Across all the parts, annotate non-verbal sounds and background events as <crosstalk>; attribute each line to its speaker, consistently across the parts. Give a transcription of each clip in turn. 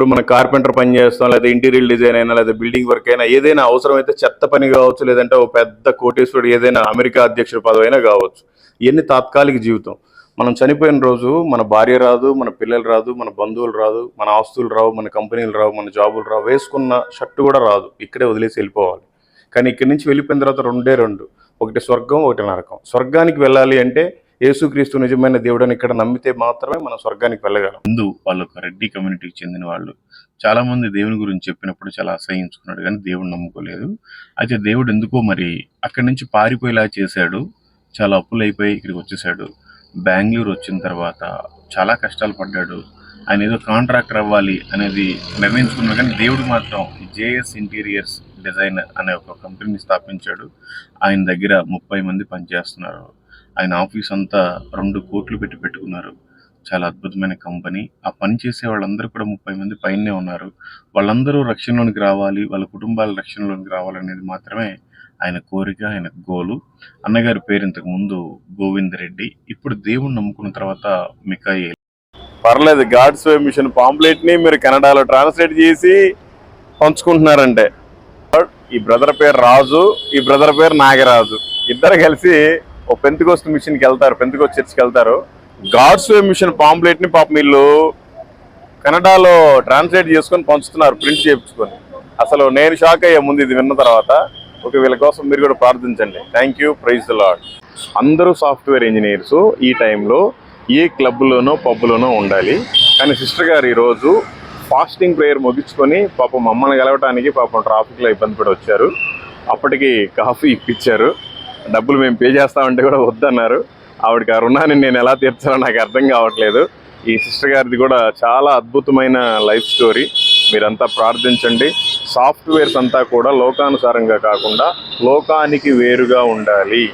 Speaker 1: ఇప్పుడు మన కార్పెంటర్ పని చేస్తాం లేదా ఇంటీరియర్ డిజైన్ అయినా లేదా బిల్డింగ్ వర్క్ అయినా ఏదైనా అవసరమైతే చెత్త పని కావచ్చు లేదంటే ఒక పెద్ద కోటేశ్వరుడు ఏదైనా అమెరికా అధ్యక్షుడి పదవి అయినా కావచ్చు. ఇవన్నీ తాత్కాలిక జీవితం. మనం చనిపోయిన రోజు మన భార్య రాదు మన పిల్లలు రాదు మన బంధువులు రాదు మన ఆస్తులు రావు మన కంపెనీలు రావు మన జాబులు రావు వేసుకున్న షర్టు కూడా రాదు. ఇక్కడే వదిలేసి వెళ్ళిపోవాలి. కానీ ఇక్కడి నుంచి వెళ్ళిపోయిన తర్వాత రెండే రెండు. ఒకటి స్వర్గం ఒకటి నరకం. స్వర్గానికి వెళ్ళాలి అంటే యేసుక్రీస్తు నిజమైన దేవుడని ఇక్కడ నమ్మితే మాత్రమే మనం స్వర్గానికి వెళ్ళగలం.
Speaker 2: ముందు వాళ్ళు ఒక రెడ్డి కమ్యూనిటీకి చెందిన వాళ్ళు. చాలా మంది దేవుని గురించి చెప్పినప్పుడు చాలా అసహించుకున్నాడు కానీ దేవుడు నమ్ముకోలేదు. అయితే దేవుడు ఎందుకో మరి అక్కడి నుంచి పారిపోయేలా చేశాడు. చాలా అప్పులు అయిపోయి ఇక్కడికి వచ్చేసాడు. బెంగళూరు వచ్చిన తర్వాత చాలా కష్టాలు పడ్డాడు. ఆయన ఏదో కాంట్రాక్టర్ అవ్వాలి అనేది నిర్ణయించుకున్నాడు కానీ దేవుడు మాత్రం జేఎస్ ఇంటీరియర్స్ డిజైనర్ అనే ఒక కంపెనీని స్థాపించాడు. ఆయన దగ్గర ముప్పై మంది పనిచేస్తున్నారు. ఆయన ఆఫీస్ అంతా రెండు కోట్లు పెట్టి పెట్టుకున్నారు. చాలా అద్భుతమైన కంపెనీ. ఆ పని చేసే వాళ్ళందరూ కూడా ముప్పై మంది పైనే ఉన్నారు. వాళ్ళందరూ రక్షణలోనికి రావాలి వాళ్ళ కుటుంబాల రక్షణలోనికి రావాలనేది మాత్రమే ఆయన కోరిక ఆయన గోలు. అన్నగారి పేరు ఇంతకు ముందు గోవింద్ రెడ్డి. ఇప్పుడు దేవుణ్ణి నమ్ముకున్న తర్వాత మికాయేల్
Speaker 1: పర్లేదు గాడ్స్ వే మిషన్ పాంప్లెట్ని మీరు కెనడాలో ట్రాన్స్లేట్ చేసి పంచుకుంటున్నారంటే. ఈ బ్రదర్ పేరు రాజు ఈ బ్రదర్ పేరు నాగరాజు. ఇద్దరు కలిసి ఒక పెంతుకోస్ట్ మిషన్ వెళ్తారు పెంతుకోస్ట్ చర్చ్కి వెళ్తారు. గాడ్స్ వే మిషన్ పాంప్లెట్ని పాపం వీళ్ళు కన్నడలో ట్రాన్స్లేట్ చేసుకొని పంచుతున్నారు ప్రింట్ చేయించుకొని. అసలు నేను షాక్ అయ్యే ముందు ఇది విన్న తర్వాత ఒక వీళ్ళ కోసం మీరు కూడా ప్రార్థించండి. Thank you praise the Lord అందరూ సాఫ్ట్వేర్ ఇంజనీర్స్ ఈ టైంలో ఏ క్లబ్లోనో పబ్లోనో ఉండాలి. కానీ సిస్టర్ గారు ఈరోజు ఫాస్టింగ్ ప్రేయర్ ముగించుకొని పాపం మమ్మల్ని కలవటానికి పాపం ట్రాఫిక్లో ఇబ్బంది పడి వచ్చారు. అప్పటికి కాఫీ ఇప్పించారు. డబ్బులు మేము పే చేస్తామంటే కూడా వద్దన్నారు. ఆవిడకి ఆ రుణాన్ని నేను ఎలా తీర్చాలో నాకు అర్థం కావట్లేదు. ఈ సిస్టర్ గారిది కూడా చాలా అద్భుతమైన లైఫ్ స్టోరీ. మీరంతా ప్రార్థించండి. సాఫ్ట్వేర్స్ అంతా కూడా లోకానుసారంగా కాకుండా లోకానికి వేరుగా ఉండాలి.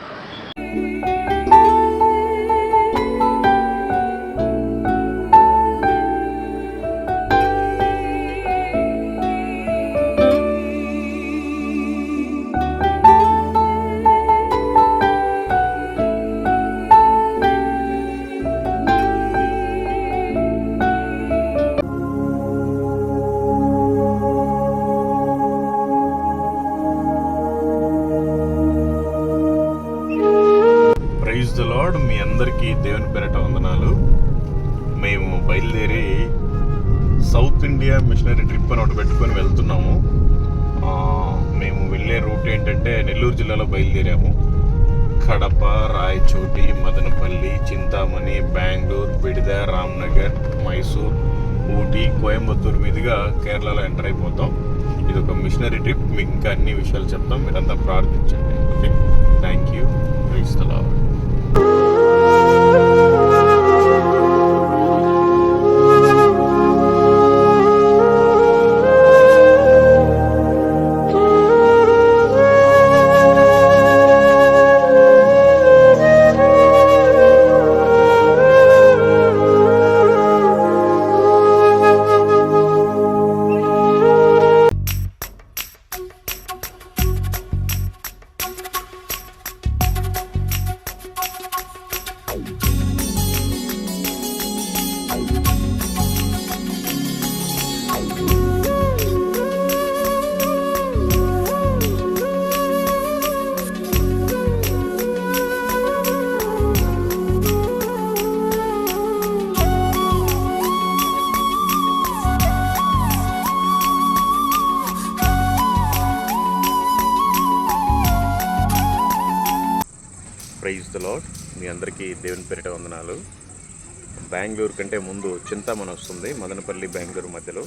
Speaker 1: ఇంకా అన్ని విషయాలు చెప్తాం. మీరంతా ప్రార్థించండి. Okay? Thank you praise the Lord దేవుని పేరిట వందనాలు. బెంగళూరు కంటే ముందు చింతామణి వస్తుంది. మదనపల్లి బెంగళూరు మధ్యలో.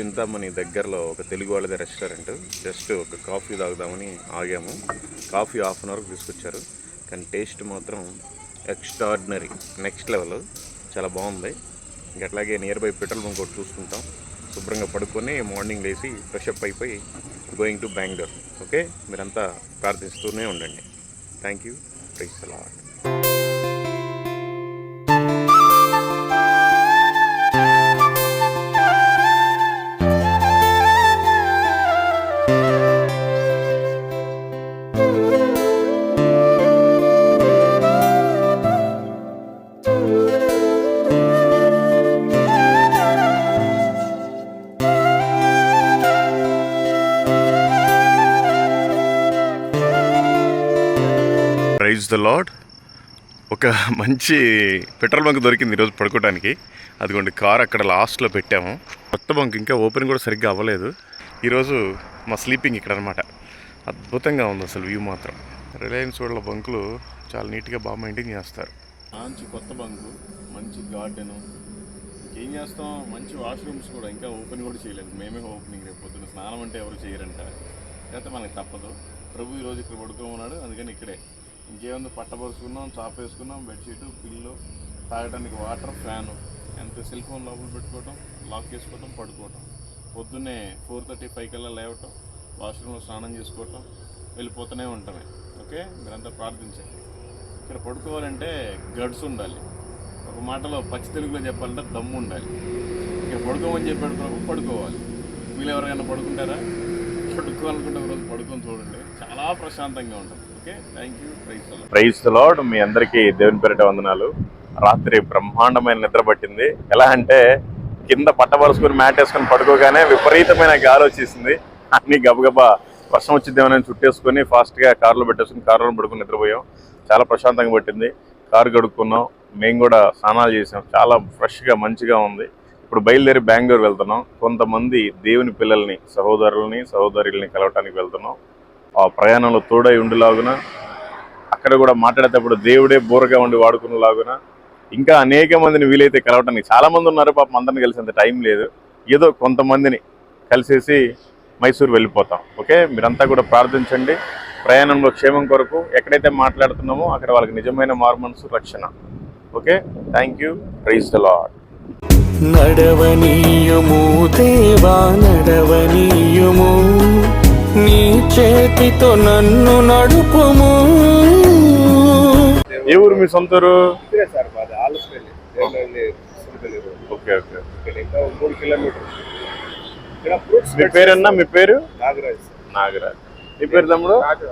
Speaker 1: చింతామణి దగ్గరలో ఒక తెలుగు వాళ్ళది రెస్టారెంట్. జస్ట్ ఒక కాఫీ తాగుదామని ఆగాము. కాఫీ హాఫ్ అన్ అవర్కి తీసుకొచ్చారు. కానీ టేస్ట్ మాత్రం ఎక్స్ట్రాడినరీ నెక్స్ట్ లెవెల్. చాలా బాగుంది. అట్లాగే నియర్ బై పెట్రోల్ బంక్ ఒకటి చూసుకుంటాం. శుభ్రంగా పడుకొని మార్నింగ్ లేచి ఫ్రెషప్ అయిపోయి గోయింగ్ టు బెంగళూరు. ఓకే? మీరంతా ప్రార్థిస్తూనే ఉండండి. థ్యాంక్ యూ ప్రైస్ అలాట్ ఒక మంచి పెట్రోల్ బంక్ దొరికింది ఈరోజు పడుకోవడానికి అదిగోండి కార్ అక్కడ లాస్ట్లో పెట్టాము. కొత్త బంక్ ఇంకా ఓపెన్ కూడా సరిగ్గా అవ్వలేదు. ఈరోజు మా స్లీపింగ్ ఇక్కడ అనమాట అద్భుతంగా ఉంది అసలు వ్యూ మాత్రం. రిలయన్స్ వాళ్ళ బంకులు చాలా నీట్గా బాగా మెయింటైన్ చేస్తారు.
Speaker 2: మంచి కొత్త బంకు మంచి గార్డెను. ఏం చేస్తాం? మంచి వాష్రూమ్స్ కూడా. ఇంకా ఓపెన్ కూడా చేయలేదు. మేమే ఓపెనింగ్ రేపు స్నానం అంటే ఎవరు చేయరంట. అయితే మనకి తప్పదు. ప్రభు ఈరోజు ఇక్కడ పడుకోమన్నాడు. అందుకని ఇక్కడే. ఇంకేముంది పట్టబరుచుకున్నాం చాప వేసుకున్నాం బెడ్షీట్ పిల్లు తాగడానికి వాటర్ ఫ్యాను ఎంత సెల్ ఫోన్ లోపల పెట్టుకోవటం లాక్ చేసుకోవటం పడుకోవటం. పొద్దున్నే ఫోర్ థర్టీ ఫైవ్ కల్లా లేవటం వాష్రూమ్లో స్నానం చేసుకోవటం వెళ్ళిపోతూనే ఉంటామే. ఓకే? మీరంతా ప్రార్థించండి. ఇక్కడ పడుకోవాలంటే గడ్స్ ఉండాలి. ఒక మాటలో పచ్చి తెలుగులో చెప్పాలంటే దమ్ము ఉండాలి. ఇక్కడ పడుకోమని చెప్పి పడుకోవాలి. మీరు ఎవరైనా పడుకుంటారా? పడుకోవాలనుకుంటే ఒక రోజు పడుకొని చూడండి. చాలా ప్రశాంతంగా ఉంటుంది. ప్రైజ్
Speaker 1: లాడ్ మీ అందరికీ దేవుని పేరిట వందనాలు. రాత్రి బ్రహ్మాండమైన నిద్ర పట్టింది. ఎలా అంటే కింద పట్టబరుచుకుని మ్యాట్ వేసుకొని పడుకోగానే విపరీతమైన గాలి వచ్చేసింది. అన్ని గబగబా వర్షం వచ్చిద్దామని చుట్టేసుకొని ఫాస్ట్గా కారులో పెట్టేసుకుని కార్లో పడుకుని నిద్రపోయాం. చాలా ప్రశాంతంగా పట్టింది. కారు గడుక్కున్నాం మేము కూడా స్నానాలు చేసాం. చాలా ఫ్రెష్గా మంచిగా ఉంది. ఇప్పుడు బయలుదేరి బెంగళూరు వెళ్తున్నాం. కొంతమంది దేవుని పిల్లల్ని సహోదరుల్ని సహోదరుల్ని కలవటానికి వెళ్తున్నాం. ప్రయాణంలో తోడై ఉండేలాగున అక్కడ కూడా మాట్లాడేటప్పుడు దేవుడే బోరగా ఉండి వాడుకునేలాగున ఇంకా అనేక మందిని వీలైతే కలవటానికి చాలామంది ఉన్నారు పాపం అందరిని కలిసేంత టైం లేదు. ఏదో కొంతమందిని కలిసేసి మైసూరు వెళ్ళిపోతాం. ఓకే? మీరంతా కూడా ప్రార్థించండి. ప్రయాణంలో క్షేమం కొరకు ఎక్కడైతే మాట్లాడుతున్నామో అక్కడ వాళ్ళకి నిజమైన మార్మన్స్ రక్షణ. Okay? Thank you. Praise the Lord
Speaker 3: నడవనీయుము దేవా నడవనీయము. చేతితో నన్ను నడుపుము.
Speaker 1: ఏ ఊరు మీ సొంత ఓకే ఓకే.
Speaker 4: మూడు కిలోమీటర్స్. ఇక్కడ ఫ్రూట్స్
Speaker 1: మీ పేరన్నా మీ పేరు?
Speaker 4: నాగరాజ్ సార్.
Speaker 1: నాగరాజ్. మీ పేరు తమ్ముడు?
Speaker 4: రాజు.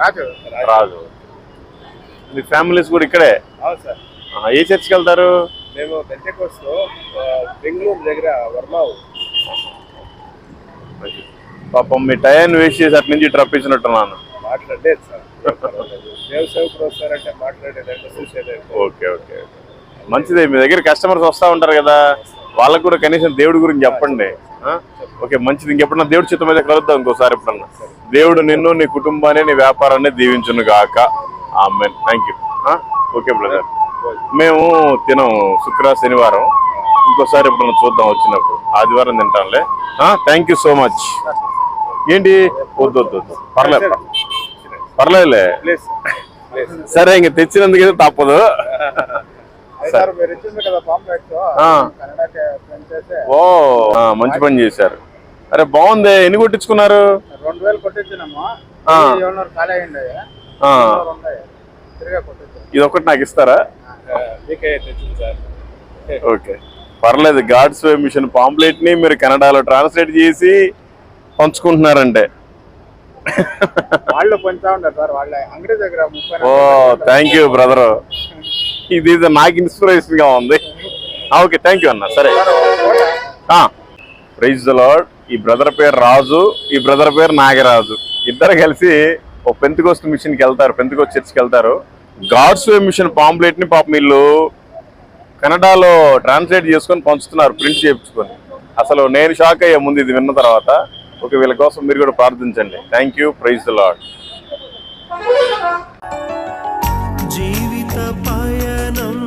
Speaker 4: రాజు.
Speaker 1: రాజు. మీ ఫ్యామిలీస్ కూడా ఇక్కడే?
Speaker 4: అవును సార్.
Speaker 1: ఆ, ఏ చర్చికి వెళ్తారు?
Speaker 4: మేము పెద్దకోస్లో బెంగళూరు దగ్గర వర్మావు.
Speaker 1: పాపం మీ టైం వేస్ట్ చేసి అటు నుంచి రప్పించినట్టున్నాను.
Speaker 4: మాట్లాడలేదు సార్. దేవ సేవకుడు వస్తారంటే మాట్లాడేదంటే చూసేదే
Speaker 1: ఓకే ఓకే. మంచిదే మీ దగ్గర కస్టమర్స్ వస్తూ ఉంటారు కదా. వాళ్ళకు కూడా కనీసం దేవుడి గురించి చెప్పండి? ఓకే మంచిది. ఇంకెప్పుడన్నా దేవుడి చిత్తం మీద కలుద్దాం ఇంకోసారి ఎప్పుడన్నా. దేవుడు నిన్ను నీ కుటుంబాన్ని నీ వ్యాపారాన్ని దీవించును గాక. Amen. Thank you okay brother మేము తినం శుక్ర శనివారం. ఇంకోసారి ఎప్పుడన్నా చూద్దాం వచ్చినప్పుడు. ఆదివారం తింటాంలే. థ్యాంక్ యూ సో మచ్ ఏంటి? వద్దు వద్దు వద్దు. పర్లేదు. పర్లేదులే. సరే ఇంక తెచ్చినందుకైతే తప్పదు. ఓ మంచి పని చేశారు. అరే బాగుంది. ఎన్ని కొట్టించుకున్నారు?
Speaker 4: రెండు వేలు కొట్టించినాము
Speaker 1: ఇది ఒకటి నాకు ఇస్తారా? ఓకే. పర్లేదు. గాడ్స్ వే మిషన్ పాంప్లెట్ని మీరు కన్నడలో ట్రాన్స్లేట్ చేసి పంచుకుంటున్నారంటే.
Speaker 4: వాళ్ళు కొంచెం ఉన్నారు సార్ వాళ్ళ అంగడి దగ్గర ముప్పై
Speaker 1: ఓ థ్యాంక్ యూ బ్రదర్ ఇది నాకు ఇన్స్పిరేషన్గా ఉంది ఓకే థ్యాంక్ యూ అన్న సరే. ప్రైజ్ ద లార్డ్ ఈ బ్రదర్ పేరు రాజు ఈ బ్రదర్ పేరు నాగరాజు. ఇద్దరు కలిసి ఒక పెంతుకోస్ట్ మిషన్కి వెళ్తారు పెంతుకోస్ట్ చర్చ్కి వెళ్తారు. గాడ్స్ వే మిషన్ పాంప్లెట్ని పాప వీళ్ళు కన్నడలో ట్రాన్స్లేట్ చేసుకొని పంచుతున్నారు ప్రింట్ చేయించుకొని. అసలు నేను షాక్ అయ్యే ముందు ఇది విన్న తర్వాత. ఓకే వీళ్ళ కోసం మీరు కూడా ప్రార్థించండి. థ్యాంక్ యూ ప్రైజ్ లాడ్
Speaker 3: జీవిత పయనం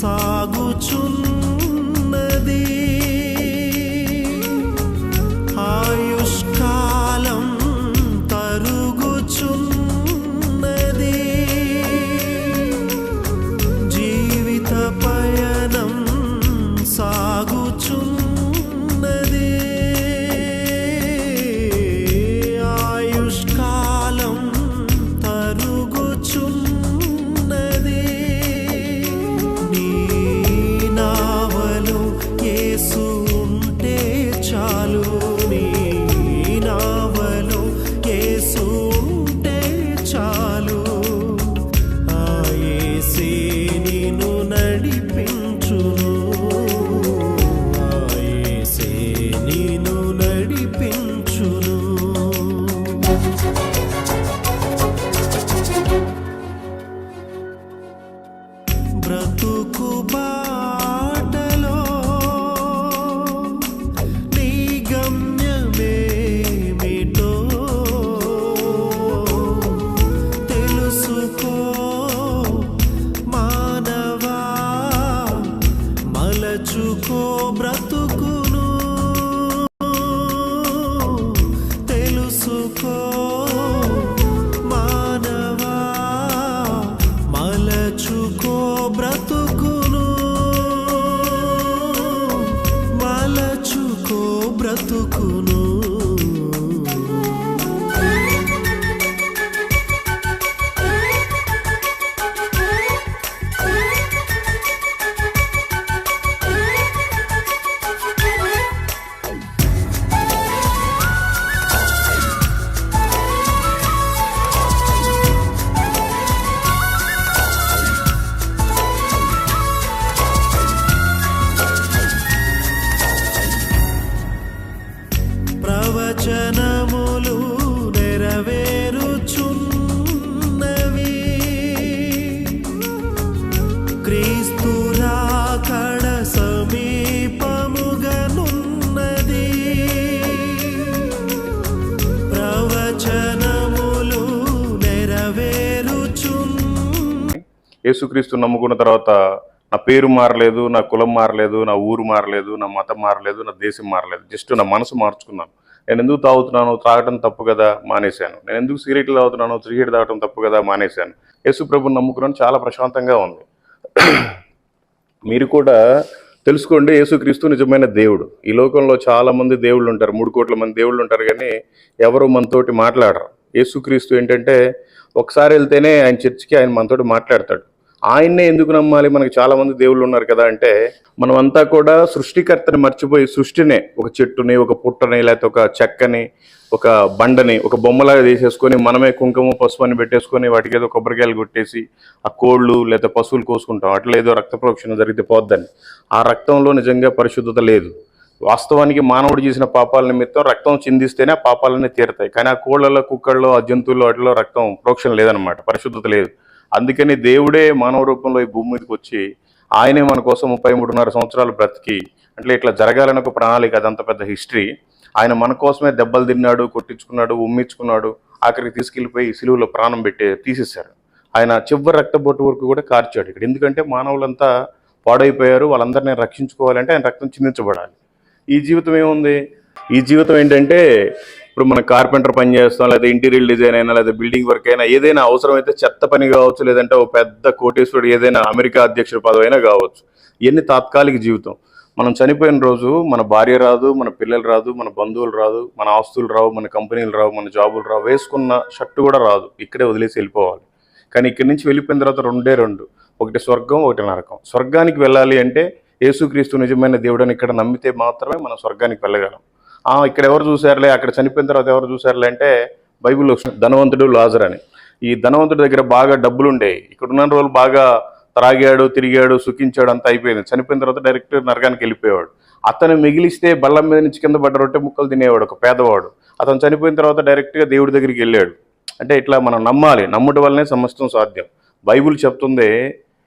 Speaker 3: సాగు బ్రతుకును
Speaker 1: యేసుక్రీస్తు నమ్ముకున్న తర్వాత నా పేరు మారలేదు నా కులం మారలేదు నా ఊరు మారలేదు నా మతం మారలేదు నా దేశం మారలేదు. జస్ట్ నా మనసు మార్చుకున్నాను. నేను ఎందుకు తాగుతున్నాను త్రాగటం తప్పు కదా మానేశాను. నేను ఎందుకు సిగరెట్లు తాగుతున్నాను సిగరెట్ తాగటం తప్పు కదా మానేశాను. యేసు ప్రభుని నమ్ముకున్నాను చాలా ప్రశాంతంగా ఉంది. <clears throat> మీరు కూడా తెలుసుకోండి యేసుక్రీస్తు నిజమైన దేవుడు. ఈ లోకంలో చాలా మంది దేవుళ్ళు ఉంటారు. మూడు కోట్ల మంది దేవుళ్ళు ఉంటారు కానీ ఎవరు మనతోటి మాట్లాడరు. యేసుక్రీస్తు ఏంటంటే ఒకసారి వెళ్తేనే ఆయన చర్చికి ఆయన మనతోటి మాట్లాడతాడు. ఆయన్నే ఎందుకు నమ్మాలి? మనకి చాలా మంది దేవుళ్ళు ఉన్నారు కదా అంటే మనమంతా కూడా సృష్టికర్తని మర్చిపోయి సృష్టినే ఒక చెట్టుని ఒక పుట్టని లేకపోతే ఒక చెక్కని ఒక బండని ఒక బొమ్మలాగా తీసేసుకొని మనమే కుంకుమ పసుపుని పెట్టేసుకొని వాటికి ఏదో కొబ్బరికాయలు కొట్టేసి ఆ కోళ్ళు లేదా పశువులు కోసుకుంటాం. అట్లా ఏదో రక్త ప్రోక్షణ జరిగితే పోద్దని. ఆ రక్తంలో నిజంగా పరిశుద్ధత లేదు. వాస్తవానికి మానవుడు చేసిన పాపాల నిమిత్తం రక్తం చిందిస్తేనే ఆ పాపాలన్నీ తీరతాయి. కానీ ఆ కోళ్ళలో కుక్కల్లో ఆ జంతువుల్లో వాటిలో రక్తం ప్రోక్షణ లేదనమాట పరిశుద్ధత లేదు. అందుకని దేవుడే మానవ రూపంలో ఈ భూమి మీదకి వచ్చి ఆయనే మన కోసం ముప్పై మూడున్నర సంవత్సరాలు బ్రతికి అంటే ఇట్లా జరగాలని ఒక ప్రణాళిక అదంత పెద్ద హిస్టరీ. ఆయన మన కోసమే దెబ్బలు తిన్నాడు కొట్టించుకున్నాడు ఉమ్మించుకున్నాడు ఆఖరికి తీసుకెళ్ళిపోయి సిలువులో ప్రాణం పెట్టి తీసేశారు. ఆయన చివరి రక్తబొట్టు వరకు కూడా కార్చాడు ఇక్కడ. ఎందుకంటే మానవులంతా పాడైపోయారు వాళ్ళందరినీ రక్షించుకోవాలంటే ఆయన రక్తం చిందించబడాలి. ఈ జీవితం ఏముంది? ఈ జీవితం ఏంటంటే ఇప్పుడు మన కార్పెంటర్ పని చేస్తాం లేదా ఇంటీరియర్ డిజైన్ అయినా లేదా బిల్డింగ్ వర్క్ అయినా ఏదైనా అవసరమైతే చెత్త పని కావచ్చు లేదంటే ఒక పెద్ద కోటేశ్వరుడు ఏదైనా అమెరికా అధ్యక్షుడి పదవైనా కావచ్చు. ఇవన్నీ తాత్కాలిక జీవితం. మనం చనిపోయిన రోజు మన భార్య రాదు మన పిల్లలు రాదు మన బంధువులు రాదు మన ఆస్తులు రావు మన కంపెనీలు రావు మన జాబులు రావు వేసుకున్న షర్టు కూడా రాదు. ఇక్కడే వదిలేసి వెళ్ళిపోవాలి. కానీ ఇక్కడి నుంచి వెళ్ళిపోయిన తర్వాత రెండే రెండు. ఒకటి స్వర్గం ఒకటి నరకం. స్వర్గానికి వెళ్ళాలి అంటే యేసుక్రీస్తు నిజమైన దేవుడని ఇక్కడ నమ్మితే మాత్రమే మనం స్వర్గానికి వెళ్ళగలం. ఇక్కడ ఎవరు చూశారులే? అక్కడ చనిపోయిన తర్వాత ఎవరు చూశారులే అంటే బైబిల్ ధనవంతుడు లాజర్ అని. ఈ ధనవంతుడి దగ్గర బాగా డబ్బులు ఉండేవి ఇక్కడ ఉన్న రోజులు బాగా త్రాగాడు తిరిగాడు సుఖించాడు అంతా అయిపోయింది. చనిపోయిన తర్వాత డైరెక్ట్ నరకానికి వెళ్ళిపోయేవాడు. అతను మిగిలిస్తే బల్లం మీద నుంచి కింద పడ్డ రొట్టె ముక్కలు తినేవాడు ఒక పేదవాడు. అతను చనిపోయిన తర్వాత డైరెక్ట్గా దేవుడి దగ్గరికి వెళ్ళాడు. అంటే ఇట్లా మనం నమ్మాలి. నమ్ముట వల్లనే సమస్తం సాధ్యం. బైబిల్ చెప్తుంది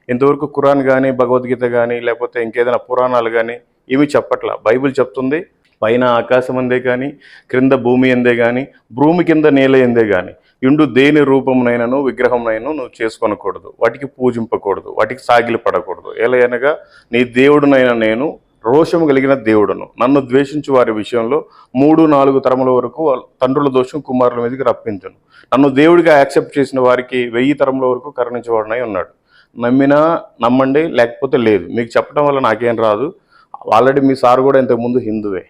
Speaker 1: ఇంతవరకు కురాన్ కానీ భగవద్గీత కానీ లేకపోతే ఇంకేదైనా పురాణాలు కానీ ఏమీ చెప్పట్లా? బైబిల్ చెప్తుంది పైన ఆకాశం అందే కానీ క్రింద భూమి ఎందే కానీ భూమి కింద నేల ఎందే కానీ ఇండు దేని రూపమునైనను విగ్రహంనైనా నువ్వు చేసుకొనకూడదు. వాటికి పూజింపకూడదు. వాటికి సాగిలి పడకూడదు. ఎలా అనగా నీ దేవుడునైనా నేను రోషము కలిగిన దేవుడును. నన్ను ద్వేషించు వారి విషయంలో మూడు నాలుగు తరముల వరకు తండ్రుల దోషం కుమారుల మీదకి రప్పించను. నన్ను దేవుడిగా యాక్సెప్ట్ చేసిన వారికి వెయ్యి తరముల వరకు కరుణించబడినై ఉన్నాడు. నమ్మినా నమ్మండి లేకపోతే లేదు. మీకు చెప్పడం వల్ల నాకేం రాదు. ఆల్రెడీ మీ సార్ కూడా ఇంతకుముందు హిందువే.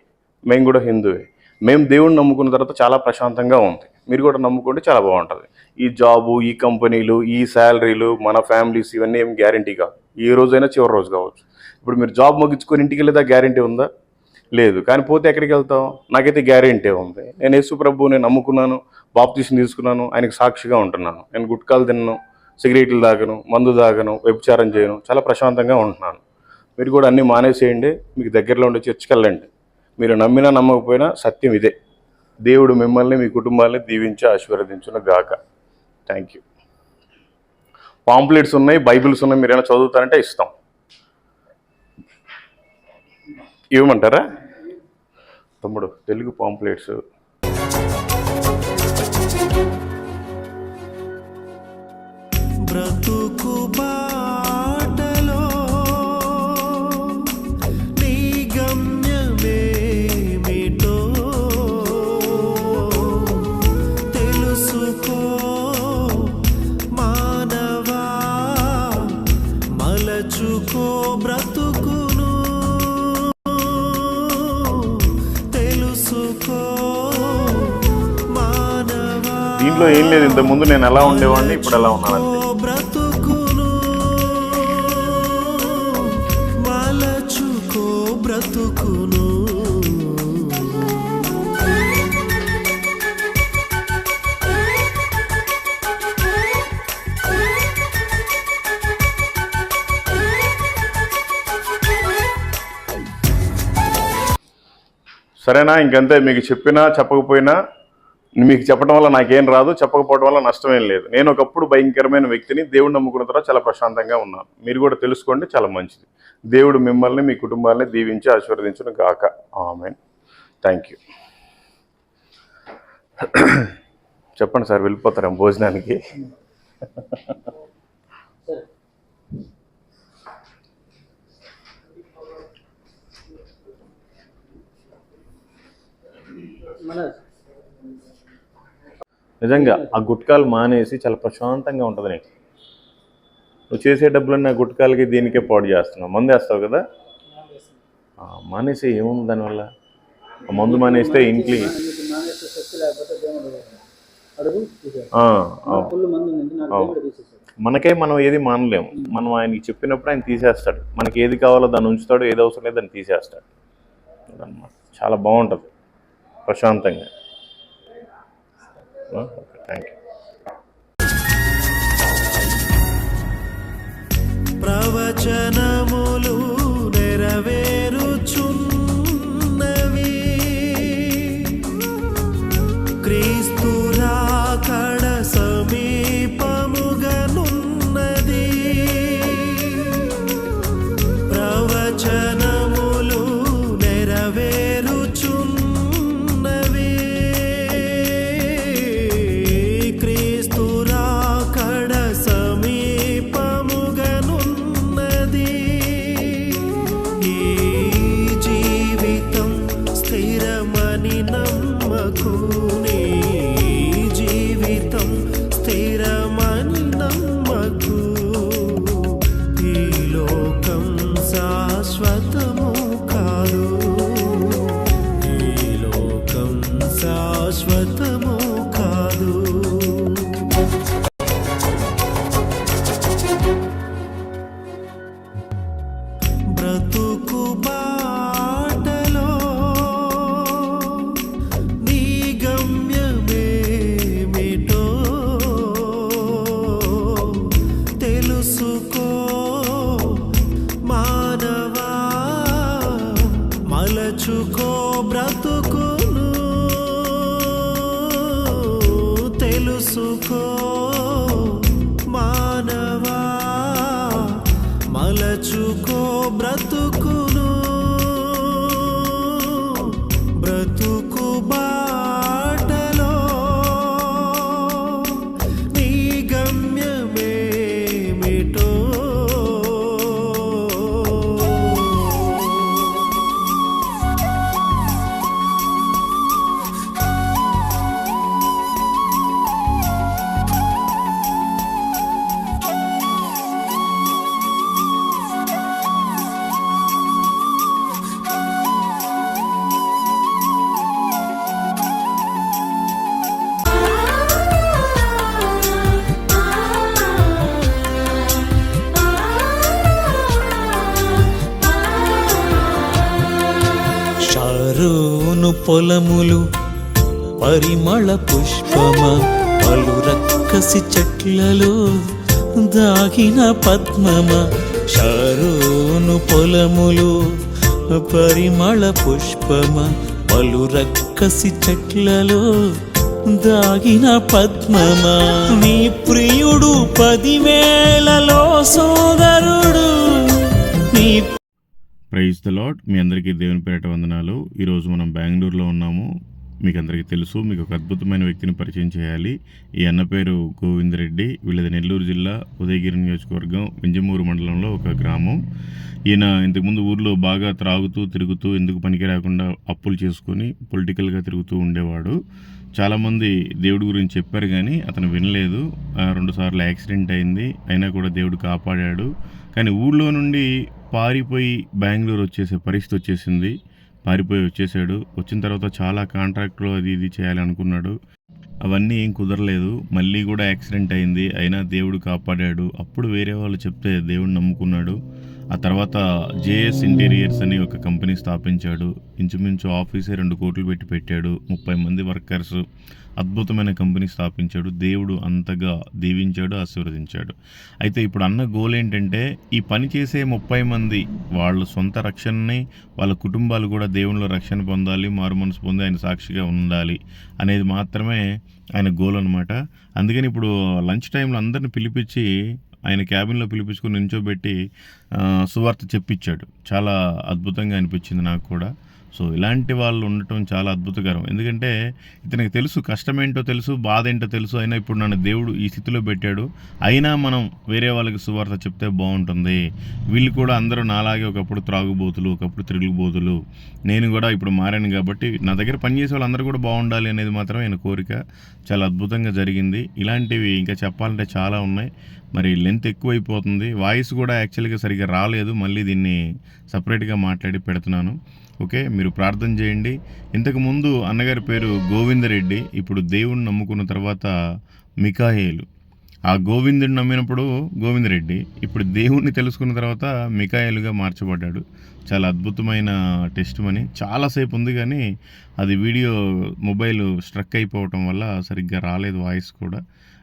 Speaker 1: మేము కూడా హిందువే. మేము దేవుడిని నమ్ముకున్న తర్వాత చాలా ప్రశాంతంగా ఉంది. మీరు కూడా నమ్ముకుంటే చాలా బాగుంటుంది. ఈ జాబు ఈ కంపెనీలు ఈ శాలరీలు మన ఫ్యామిలీస్ ఇవన్నీ ఏం గ్యారంటీ కాదు. ఏ రోజైనా చివరి రోజు కావచ్చు. ఇప్పుడు మీరు జాబ్ ముగించుకొని ఇంటికి వెళ్ళేదా గ్యారంటీ ఉందా? లేదు. కానీ పోతే ఎక్కడికి వెళ్తాం నాకైతే గ్యారెంటీ ఉంది. నేను యేసు ప్రభు నేను నమ్ముకున్నాను బాప్తీసం తీసుకున్నాను ఆయనకు సాక్షిగా ఉంటున్నాను. నేను గుట్కాలు తిన్నాను సిగరెట్లు తాగను మందు తాగను వ్యభిచారం చేయను చాలా ప్రశాంతంగా ఉంటున్నాను. మీరు కూడా అన్నీ మానేసేయండి. మీకు దగ్గరలో ఉండే చర్చికి వెళ్ళండి. మీరు నమ్మినా నమ్మకపోయినా సత్యం ఇదే. దేవుడు మిమ్మల్ని మీ కుటుంబాన్ని దీవించి ఆశీర్వదించిన గాక. థ్యాంక్ యూ పాంప్లెట్స్ ఉన్నాయి బైబిల్స్ ఉన్నాయి మీరు ఏమైనా చదువుతారంటే ఇస్తాం ఇవ్వమంటారా? తమ్ముడు తెలుగు పాంప్లెట్స్
Speaker 3: బ్రతుకు బా
Speaker 5: దీంట్లో ఏం లేదు. ఇంత ముందు నేను ఎలా ఉండేవాడిని ఇప్పుడు ఎలా ఉన్నాను
Speaker 6: బ్రతుకును.
Speaker 5: సరేనా ఇంకంతే. మీకు చెప్పినా చెప్పకపోయినా మీకు చెప్పడం వల్ల నాకేం రాదు చెప్పకపోవడం వల్ల నష్టమేం లేదు. నేను ఒకప్పుడు భయంకరమైన వ్యక్తిని దేవుడు నమ్ముకున్న తర్వాత చాలా ప్రశాంతంగా ఉన్నాను. మీరు కూడా తెలుసుకోండి చాలా మంచిది. దేవుడు మిమ్మల్ని మీ కుటుంబాన్ని దీవించి ఆశీర్వదించును గాక. ఆమె థ్యాంక్ యూ చెప్పండి సార్ వెళ్ళిపోతారా భోజనానికి? నిజంగా ఆ గుట్కాలు మానేసి చాలా ప్రశాంతంగా ఉంటుంది నీకు. నువ్వు చేసే డబ్బులన్నీ ఆ గుట్కాలకి దీనికే పాడు చేస్తున్నావు. మందు వేస్తావు కదా? మానేసి ఏముంది దానివల్ల? ఆ మందు మానేస్తే ఇంట్లో మనకే మనం ఏది మానలేము. మనం ఆయనకి చెప్పినప్పుడు ఆయన తీసేస్తాడు. మనకి ఏది కావాలో దాన్ని ఉంచుతాడు ఏది అవసరం లేదు దాన్ని తీసేస్తాడు. అదన్నమాట. చాలా బాగుంటుంది. ప్రశాంతంగా. థ్యాంక్ యూ
Speaker 6: ప్రవచనములు
Speaker 3: నెరవేరుచున్న చెట్లలో దాగిన పద్మమ షారోను పొలములు పరిమళ పుష్పమ పలు రక్కసి చెట్లలో దాగిన పద్మమ. నీ ప్రియుడు పదివేలలో సోదరుడు. నీ
Speaker 1: ప్రైజ్ ద లాడ్ మీ అందరికీ దేవుని పేరట వందనాలు. ఈరోజు మనం బెంగళూరులో ఉన్నాము. మీకు అందరికీ తెలుసు మీకు ఒక అద్భుతమైన వ్యక్తిని పరిచయం చేయాలి. ఈ అన్న పేరు గోవింద్ రెడ్డి. వీళ్ళది నెల్లూరు జిల్లా ఉదయగిరి నియోజకవర్గం వింజమూరు మండలంలో ఒక గ్రామం. ఈయన ఇంతకుముందు ఊర్లో బాగా త్రాగుతూ తిరుగుతూ ఎందుకు పనికి రాకుండా అప్పులు చేసుకొని పొలిటికల్గా తిరుగుతూ ఉండేవాడు. చాలామంది దేవుడి గురించి చెప్పారు కానీ అతను వినలేదు. ఆ, రెండుసార్లు యాక్సిడెంట్ అయింది. అయినా కూడా దేవుడు కాపాడాడు. కానీ ఊళ్ళో నుండి పారిపోయి బెంగళూరు వచ్చేసే పరిస్థితి వచ్చేసింది. పారిపోయి వచ్చేసాడు. వచ్చిన తర్వాత చాలా కాంట్రాక్ట్లో అది ఇది చేయాలనుకున్నాడు అవన్నీ ఏం కుదరలేదు. మళ్ళీ కూడా యాక్సిడెంట్ అయింది. అయినా దేవుడు కాపాడాడు. అప్పుడు వేరే వాళ్ళు చెప్తే దేవుడు నమ్ముకున్నాడు. ఆ తర్వాత జేఎస్ ఇంటీరియర్స్ అని ఒక కంపెనీ స్థాపించాడు. ఇంచుమించు ఆఫీసే రెండు కోట్లు పెట్టి పెట్టాడు. ముప్పై మంది వర్కర్స్. అద్భుతమైన కంపెనీ స్థాపించాడు దేవుడు అంతగా దీవించాడు ఆశీర్వదించాడు. అయితే ఇప్పుడు అన్న గోల్ ఏంటంటే ఈ పని చేసే ముప్పై మంది వాళ్ళ సొంత రక్షణని వాళ్ళ కుటుంబాలు కూడా దేవునిలో రక్షణ పొందాలి మారు మనసు పొంది ఆయన సాక్షిగా ఉండాలి అనేది మాత్రమే ఆయన గోల్ అనమాట అందుకని ఇప్పుడు లంచ్ టైంలో అందరిని పిలిపించి ఆయన క్యాబిన్లో పిలిపించుకొని నించోబెట్టి సువార్త చెప్పించాడు. చాలా అద్భుతంగా అనిపించింది నాకు కూడా. సో ఇలాంటి వాళ్ళు ఉండటం చాలా అద్భుతకరం. ఎందుకంటే ఇతనికి తెలుసు కష్టమేంటో తెలుసు బాధ ఏంటో తెలుసు అయినా ఇప్పుడు నన్ను దేవుడు ఈ స్థితిలో పెట్టాడు. అయినా మనం వేరే వాళ్ళకి సువార్త చెప్తే బాగుంటుంది. వీళ్ళు కూడా అందరూ నాలాగే ఒకప్పుడు త్రాగుబోతులు ఒకప్పుడు తిరుగుబోతులు. నేను కూడా ఇప్పుడు మారాను కాబట్టి నా దగ్గర పనిచేసే వాళ్ళందరూ కూడా బాగుండాలి అనేది మాత్రం ఆయన కోరిక. చాలా అద్భుతంగా జరిగింది. ఇలాంటివి ఇంకా చెప్పాలంటే చాలా ఉన్నాయి. మరి లెంత్ ఎక్కువైపోతుంది. వాయిస్ కూడా యాక్చువల్గా సరిగ్గా రాలేదు. మళ్ళీ దీన్ని సపరేట్గా మాట్లాడి పెడుతున్నాను. ఓకే? మీరు ప్రార్థన చేయండి. ఇంతకు ముందు అన్నగారి పేరు గోవిందరెడ్డి ఇప్పుడు దేవుణ్ణి నమ్ముకున్న తర్వాత మికాయేలు. ఆ గోవిందుని నమ్మినప్పుడు గోవిందరెడ్డి ఇప్పుడు దేవుణ్ణి తెలుసుకున్న తర్వాత మికాయలుగా మార్చబడ్డాడు. చాలా అద్భుతమైన టెస్ట్ మని చాలాసేపు ఉంది కానీ అది వీడియో మొబైల్ స్ట్రక్ అయిపోవటం వల్ల సరిగ్గా రాలేదు వాయిస్ కూడా.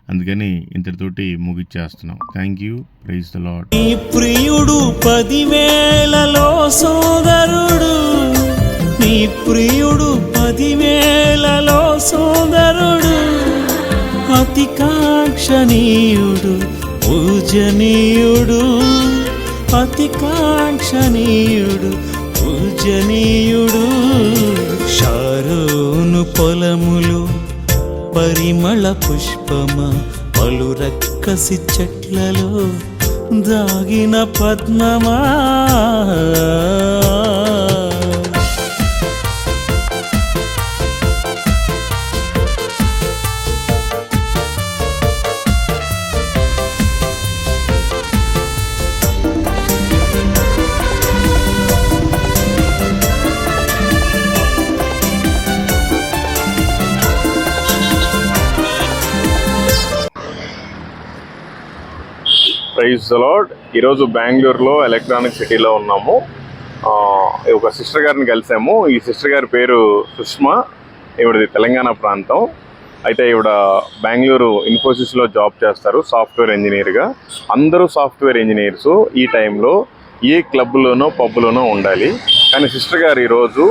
Speaker 1: అందుకని ఇంతటితోటి ముగిచ్చేస్తున్నాం. Thank you praise the Lord
Speaker 7: నీ ప్రియుడు పదివేలలో సోదరుడు. నీ ప్రియుడు పదివేలలో సోదరుడు. అతి కాక్షణీయుడు పూజనీయుడు. అతి కాక్షణీయుడు పూజనీయుడు. షారోను పొలములు పరిమళ పుష్పమ పలు రక్కసి చెట్లలో దాగిన పద్మమా?
Speaker 8: ప్రైజ్ లార్డ్ ఈరోజు బెంగళూరులో ఎలక్ట్రానిక్ సిటీలో ఉన్నాము. ఒక సిస్టర్ గారిని కలిసాము. ఈ సిస్టర్ గారి పేరు సుష్మా. ఈవిడది తెలంగాణ ప్రాంతం. అయితే ఈవిడ బెంగళూరు ఇన్ఫోసిస్లో జాబ్ చేస్తారు సాఫ్ట్వేర్ ఇంజనీర్గా. అందరూ సాఫ్ట్వేర్ ఇంజనీర్స్. ఈ టైంలో ఏ క్లబ్లోనో పబ్లోనో ఉండాలి. కానీ సిస్టర్ గారు ఈరోజు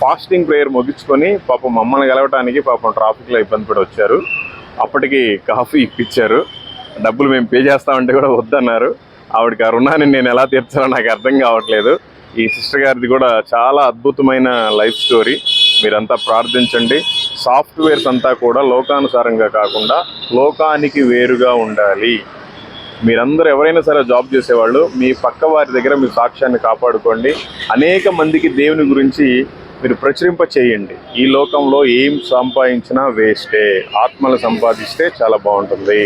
Speaker 8: ఫాస్టింగ్ ప్రేయర్ ముగించుకొని పాపం మమ్మల్ని కలవటానికి పాపం ట్రాఫిక్లో ఇబ్బంది పడి వచ్చారు. అప్పటికి కాఫీ ఇప్పించారు. డబ్బులు మేము పే చేస్తామంటే కూడా వద్దన్నారు. ఆవిడకి ఆ రుణాన్ని నేను ఎలా తీర్చాలో నాకు అర్థం కావట్లేదు. ఈ సిస్టర్ గారిది కూడా చాలా అద్భుతమైన లైఫ్ స్టోరీ. మీరంతా ప్రార్థించండి. సాఫ్ట్వేర్స్ అంతా కూడా లోకానుసారంగా కాకుండా లోకానికి వేరుగా ఉండాలి. మీరందరూ ఎవరైనా సరే జాబ్ చేసేవాళ్ళు మీ పక్క వారి దగ్గర మీ సాక్ష్యాన్ని కాపాడుకోండి. అనేక మందికి దేవుని గురించి మీరు ప్రచురింప చేయండి ఈ లోకంలో ఏం సంపాదించినా వేస్టే. ఆత్మలు సంపాదిస్తే చాలా బాగుంటుంది.